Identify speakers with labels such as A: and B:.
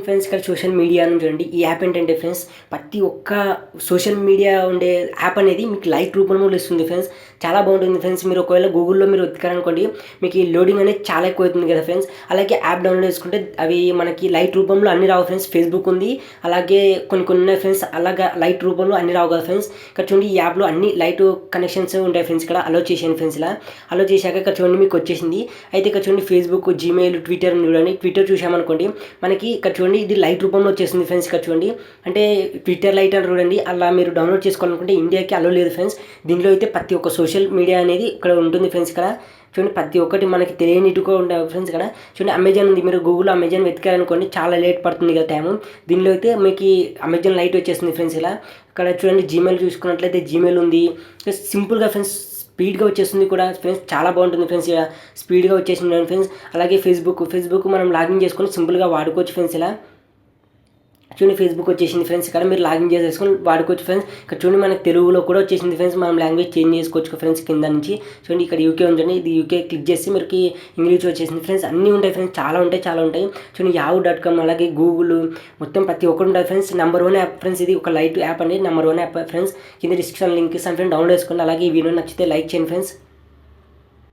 A: Friends ఇక్కడ social media చూడండి. ఈ యాప్ ఏంటంటే ఫ్రెండ్స్ ప్రతి ఒక్క సోషల్ మీడియా ఉండే యాప్ అనేది మీకు లైట్ రూపంలో ఇస్తుంది ఫ్రెండ్స్ చాలా బాగుంటుంది ఫ్రెండ్స్ మీరు ఒకవేళ గూగుల్లో మీరు వెతికారనుకోండి మీకు ఈ లోడింగ్ అనేది చాలా ఎక్కువ అవుతుంది కదా ఫ్రెండ్స్ అలాగే యాప్ డౌన్లోడ్ చేసుకుంటే అవి మనకి లైట్ రూపంలో అన్ని రావు ఫ్రెండ్స్ ఫేస్బుక్ ఉంది. అలాగే కొన్ని కొన్ని ఉన్నాయి ఫ్రెండ్స్ అలాగా లైట్ రూపంలో అన్ని రావు కదా ఫ్రెండ్స్ ఇక్కడ చూడండి ఈ యాప్లో అన్ని లైట్ కనెక్షన్స్ ఉంటాయి ఫ్రెండ్స్ ఇక్కడ అలో చేసాను ఫ్రెండ్స్ ఇలా. అలో చేశాక ఇక్కడ చూడండి మీకు వచ్చేసింది. అయితే ఇక్కడ చూడండి ఫేస్బుక్ జీమెయిల్ ట్విట్టర్ చూడండి. ట్విట్టర్ చూసామనుకోండి మనకి ఇక్కడ చూడండి ఇది లైట్ రూపంలో వచ్చేసింది ఫ్రెండ్స్ ఇక్కడ చూడండి. అంటే ట్విట్టర్ లైట్ అని చూడండి అలా మీరు డౌన్లోడ్ చేసుకోవాలనుకుంటే ఇండియాకి అలో లేదు ఫ్రెండ్స్ దీనిలో అయితే ప్రతి ఒక్క సోషల్ మీడియా అనేది ఇక్కడ ఉంటుంది ఫ్రెండ్స్ ఇక్కడ. చూడండి ప్రతి ఒక్కటి మనకి తెలియనిట్టుగా ఉండే ఫ్రెండ్స్ ఇక్కడ. చూడండి అమెజాన్ ఉంది. మీరు గూగుల్ అమెజాన్ వెతికారనుకోండి చాలా లేట్ పడుతుంది కదా టైము దీనిలో అయితే మీకు అమెజాన్ లైట్ వచ్చేసింది ఫ్రెండ్స్ ఇలా. ఇక్కడ చూడండి జీమెయిల్ చూసుకున్నట్లయితే జీమెయిల్ ఉంది. సింపుల్గా ఫ్రెండ్స్ స్పీడ్గా వచ్చేస్తుంది కూడా. ఫ్రెండ్స్ చాలా బాగుంటుంది ఫ్రెండ్స్ ఇలా స్పీడ్గా వచ్చేసింది ఫ్రెండ్స్. అలాగే ఫేస్బుక్ ఫేస్బుక్ మనం లాగిన్ చేసుకొని సింపుల్గా వాడుకోవచ్చు ఫ్రెండ్స్ ఇలా. చూడండి ఫేస్బుక్ వచ్చేసింది ఫ్రెండ్స్ ఇక్కడ మీరు లాగిన్ చేసేసుకొని వాడుకోవచ్చు ఫ్రెండ్స్ ఇక్కడ చూడండి మనకి తెలుగులో కూడా వచ్చేసింది ఫ్రెండ్స్ మనం లాంగ్వేజ్ చేంజ్ చేసుకోవచ్చు ఫ్రెండ్స్ కింద నుంచి. చూడండి ఇక్కడ యూకే ఉంచండి ఇది యూకే క్లిక్ చేసి మీకు ఇంగ్లీష్ వచ్చేసింది ఫ్రెండ్స్ అన్నీ ఉంటాయి ఫ్రెండ్స్ చాలా ఉంటాయి చాలా ఉంటాయి. చూడండి యాహూ డాట్ కామ్ అలాగే గూగుల్ మొత్తం ప్రతి ఒక్కటి ఉంటుంది friends number one app friends ఇది ఒక లైట్ యాప్ అండి. నెంబర్ వన్ యాప్ ఫ్రెండ్స్ కింద డిస్క్రిప్షన్ లింక్ ఇస్తాను ఫ్రెండ్స్ డౌన్లోడ్ చేసుకోండి అలాగే ఈ వీడియో నచ్చితే లైక్ చేయండి ఫ్రెండ్స్